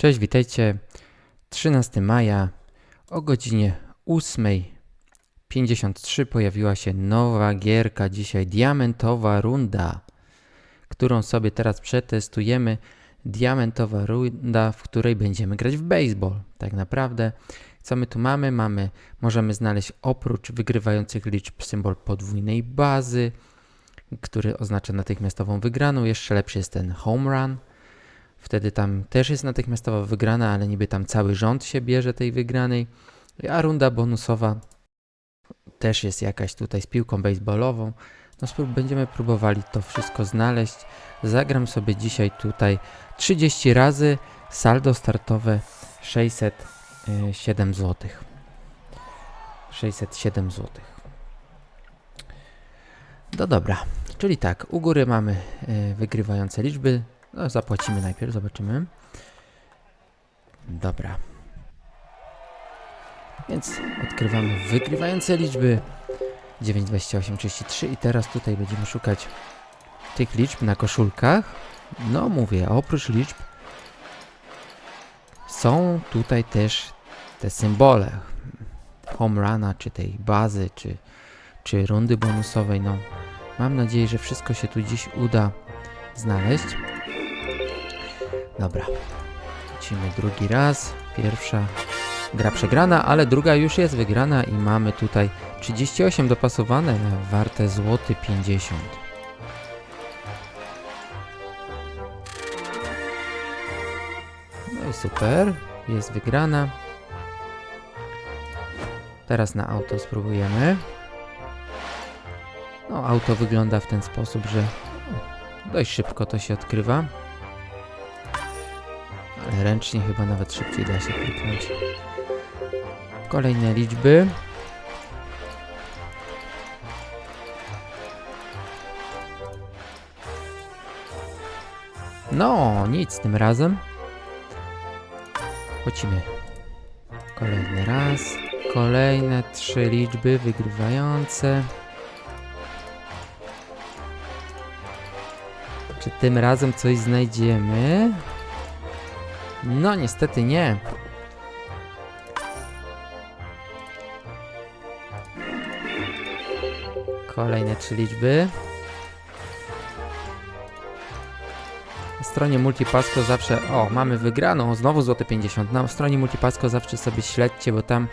Cześć, witajcie. 13 maja o godzinie 8.53 pojawiła się nowa gierka, dzisiaj diamentowa runda, którą sobie teraz przetestujemy. Diamentowa runda, w której będziemy grać w baseball. Tak naprawdę, co my tu mamy? Mamy, możemy znaleźć oprócz wygrywających liczb symbol podwójnej bazy, który oznacza natychmiastową wygraną. Jeszcze lepszy jest ten home run. Wtedy tam też jest natychmiastowa wygrana, ale niby tam cały rząd się bierze tej wygranej. A runda bonusowa też jest jakaś tutaj z piłką baseballową. No sprób- będziemy próbowali to wszystko znaleźć. Zagram sobie dzisiaj tutaj 30 razy. Saldo startowe 607 zł. 607 zł. No dobra, czyli tak, u góry mamy e, wygrywające liczby. No, zapłacimy najpierw, zobaczymy. Dobra. Więc odkrywamy wygrywające liczby 9, 28, 33 i teraz tutaj będziemy szukać tych liczb na koszulkach. No mówię, oprócz liczb są tutaj też te symbole home runa, czy tej bazy, czy, czy rundy bonusowej. No, mam nadzieję, że wszystko się tu dziś uda znaleźć. Dobra. Lecimy drugi raz. Pierwsza gra przegrana, ale druga już jest wygrana i mamy tutaj 38 dopasowane, warte złoty 50. No i super, jest wygrana. Teraz na auto spróbujemy. No, auto wygląda w ten sposób, że dość szybko to się odkrywa. Ręcznie chyba nawet szybciej da się kliknąć. Kolejne liczby. No, nic tym razem. Płacimy. Kolejny raz. Kolejne trzy liczby wygrywające. Czy tym razem coś znajdziemy? No, niestety nie. Kolejne trzy liczby. Na stronie Multipasco zawsze... O, mamy wygraną, znowu złote 50. Na stronie Multipasco zawsze sobie śledźcie, bo tam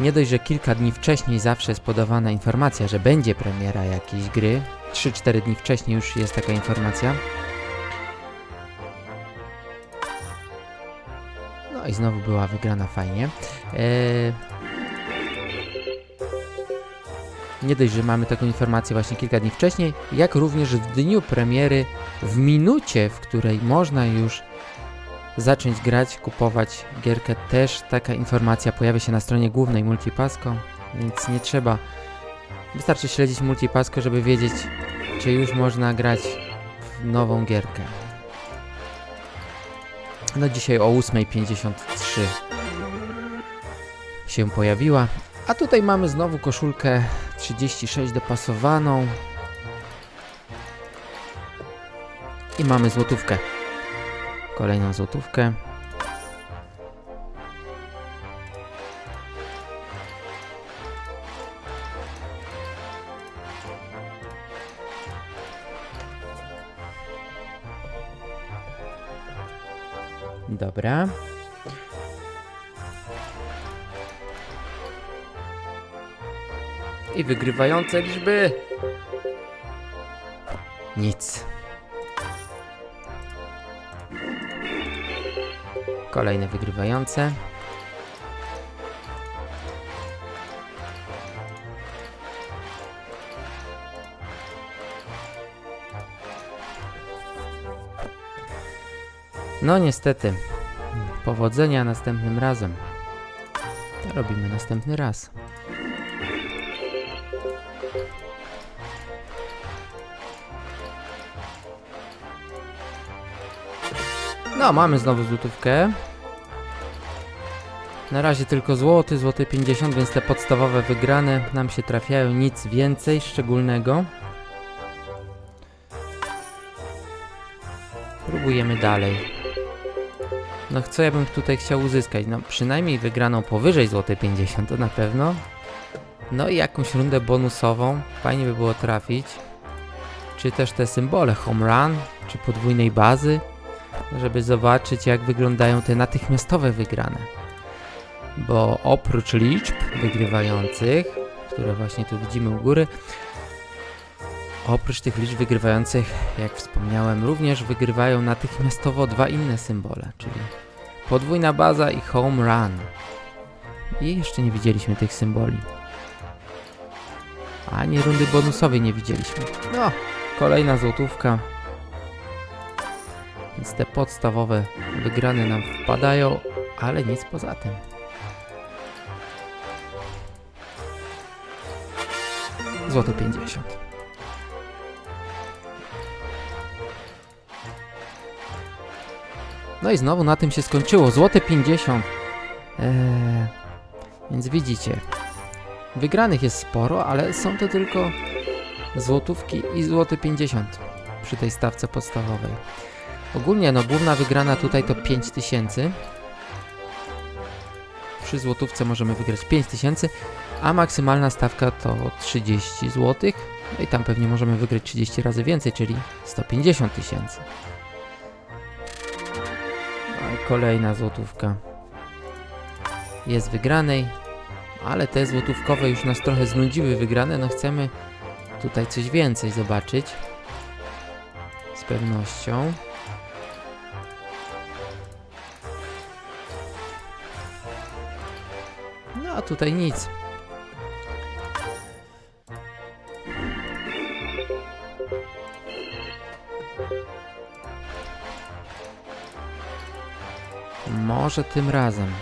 nie dość, że kilka dni wcześniej zawsze jest podawana informacja, że będzie premiera jakiejś gry. 3-4 dni wcześniej już jest taka informacja. I znowu była wygrana fajnie. Eee... Nie dość, że mamy taką informację właśnie kilka dni wcześniej, jak również w dniu premiery, w minucie, w której można już zacząć grać, kupować gierkę, też taka informacja pojawia się na stronie głównej Multipasco, więc nie trzeba. Wystarczy śledzić Multipasco, żeby wiedzieć, czy już można grać w nową gierkę. No dzisiaj o 8.53 się pojawiła. A tutaj mamy znowu koszulkę 36 dopasowaną. I mamy złotówkę. Kolejną złotówkę. Dobra. I wygrywające liczby. Nic. Kolejne wygrywające. No niestety. Powodzenia następnym razem. To robimy następny raz. No, mamy znowu złotówkę. Na razie tylko złoty, złoty 50, więc te podstawowe wygrane nam się trafiają. Nic więcej szczególnego. Próbujemy dalej. No co ja bym tutaj chciał uzyskać? No przynajmniej wygraną powyżej złote 50 to na pewno. No i jakąś rundę bonusową. Fajnie by było trafić. Czy też te symbole home run, czy podwójnej bazy, żeby zobaczyć jak wyglądają te natychmiastowe wygrane. Bo oprócz liczb wygrywających, które właśnie tu widzimy u góry, oprócz tych liczb wygrywających, jak wspomniałem, również wygrywają natychmiastowo dwa inne symbole, czyli podwójna baza i home run. I jeszcze nie widzieliśmy tych symboli. Ani rundy bonusowej nie widzieliśmy. No, kolejna złotówka. Więc te podstawowe wygrane nam wpadają, ale nic poza tym. Złoty 50. No i znowu na tym się skończyło. Złote 50. Eee, więc widzicie, wygranych jest sporo, ale są to tylko złotówki i złote 50 przy tej stawce podstawowej. Ogólnie no główna wygrana tutaj to 5000. Przy złotówce możemy wygrać 5000, a maksymalna stawka to 30 zł. No i tam pewnie możemy wygrać 30 razy więcej, czyli 150 tysięcy. Kolejna złotówka jest wygranej, ale te złotówkowe już nas trochę znudziły wygrane, no chcemy tutaj coś więcej zobaczyć. Z pewnością. No a tutaj nic. Może tym razem.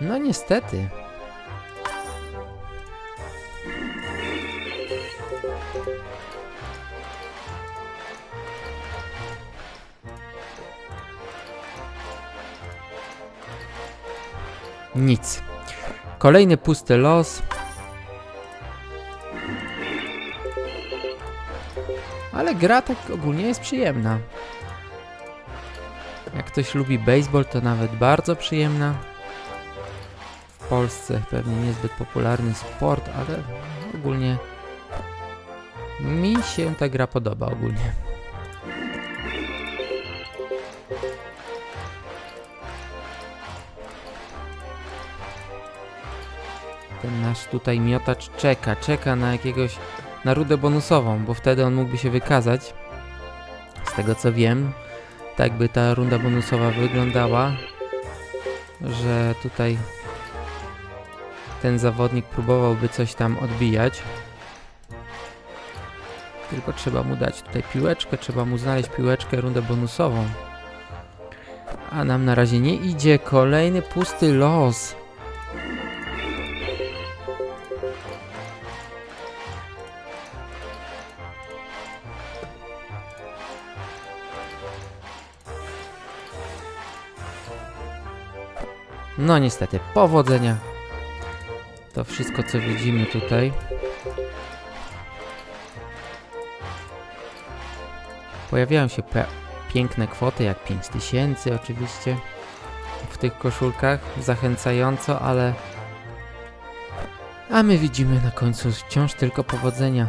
No niestety. Nic. Kolejny pusty los. Ale gra tak ogólnie jest przyjemna. Jak ktoś lubi baseball, to nawet bardzo przyjemna. W Polsce pewnie niezbyt popularny sport, ale ogólnie mi się ta gra podoba ogólnie. Ten nasz tutaj miotacz czeka, czeka na jakiegoś, na rudę bonusową, bo wtedy on mógłby się wykazać. Z tego co wiem, tak by ta runda bonusowa wyglądała, że tutaj ten zawodnik próbowałby coś tam odbijać. Tylko trzeba mu dać tutaj piłeczkę, trzeba mu znaleźć piłeczkę, rundę bonusową. A nam na razie nie idzie. Kolejny pusty los. No niestety, powodzenia. To wszystko, co widzimy tutaj. Pojawiają się piękne kwoty, jak 5000 oczywiście w tych koszulkach, zachęcająco, ale a my widzimy na końcu wciąż tylko powodzenia.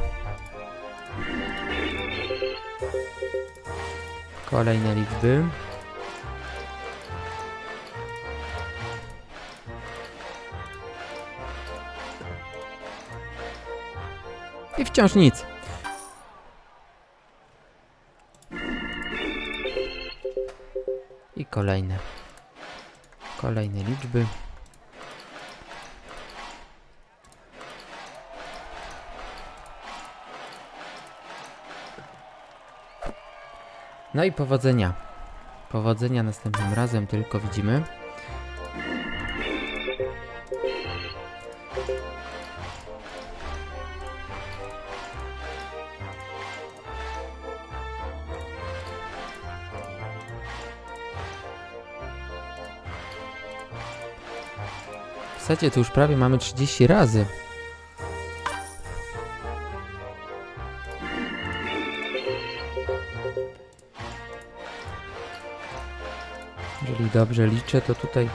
Kolejne liczby. Wciąż nic. I kolejne. Kolejne liczby. No i powodzenia. Powodzenia następnym razem tylko widzimy. W zasadzie to już prawie mamy 30 razy. Jeżeli dobrze liczę, to tutaj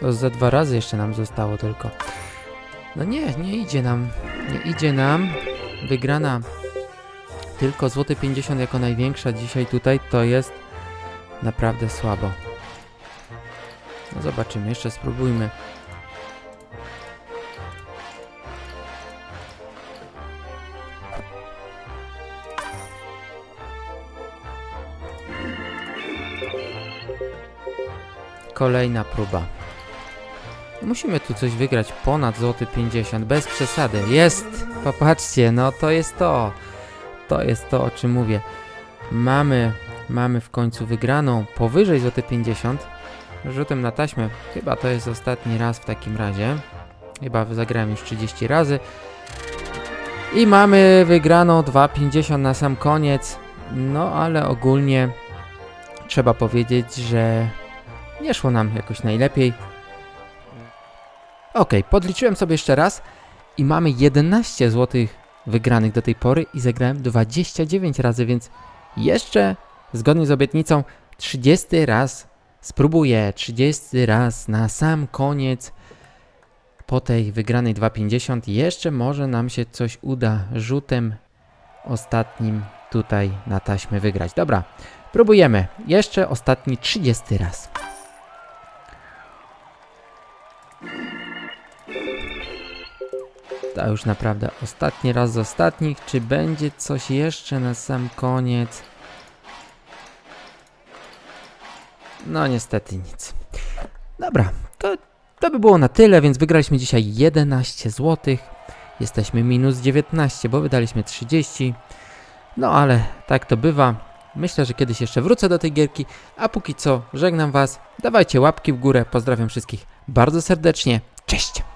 To za dwa razy jeszcze nam zostało tylko. No nie, nie idzie nam. Nie idzie nam. Wygrana tylko złoty 50 jako największa dzisiaj tutaj to jest naprawdę słabo. No zobaczymy, jeszcze spróbujmy. Kolejna próba. Musimy tu coś wygrać ponad złoty 50, bez przesady. Jest! Popatrzcie, no to jest to. To jest to, o czym mówię. Mamy, mamy w końcu wygraną powyżej złoty 50. Rzutem na taśmę. Chyba to jest ostatni raz w takim razie. Chyba zagrałem już 30 razy. I mamy wygraną 2,50 na sam koniec. No ale ogólnie trzeba powiedzieć, że nie szło nam jakoś najlepiej. Ok, podliczyłem sobie jeszcze raz i mamy 11 zł wygranych do tej pory i zagrałem 29 razy, więc jeszcze zgodnie z obietnicą 30 raz spróbuję, 30 raz na sam koniec po tej wygranej 2,50 jeszcze może nam się coś uda rzutem ostatnim tutaj na taśmę wygrać. Dobra, próbujemy. Jeszcze ostatni 30 raz. To już naprawdę ostatni raz z ostatnich. Czy będzie coś jeszcze na sam koniec? No niestety nic. Dobra, to, to by było na tyle, więc wygraliśmy dzisiaj 11 zł. Jesteśmy minus 19, bo wydaliśmy 30. No ale tak to bywa. Myślę, że kiedyś jeszcze wrócę do tej gierki, a póki co żegnam Was. Dawajcie łapki w górę, pozdrawiam wszystkich bardzo serdecznie. Cześć!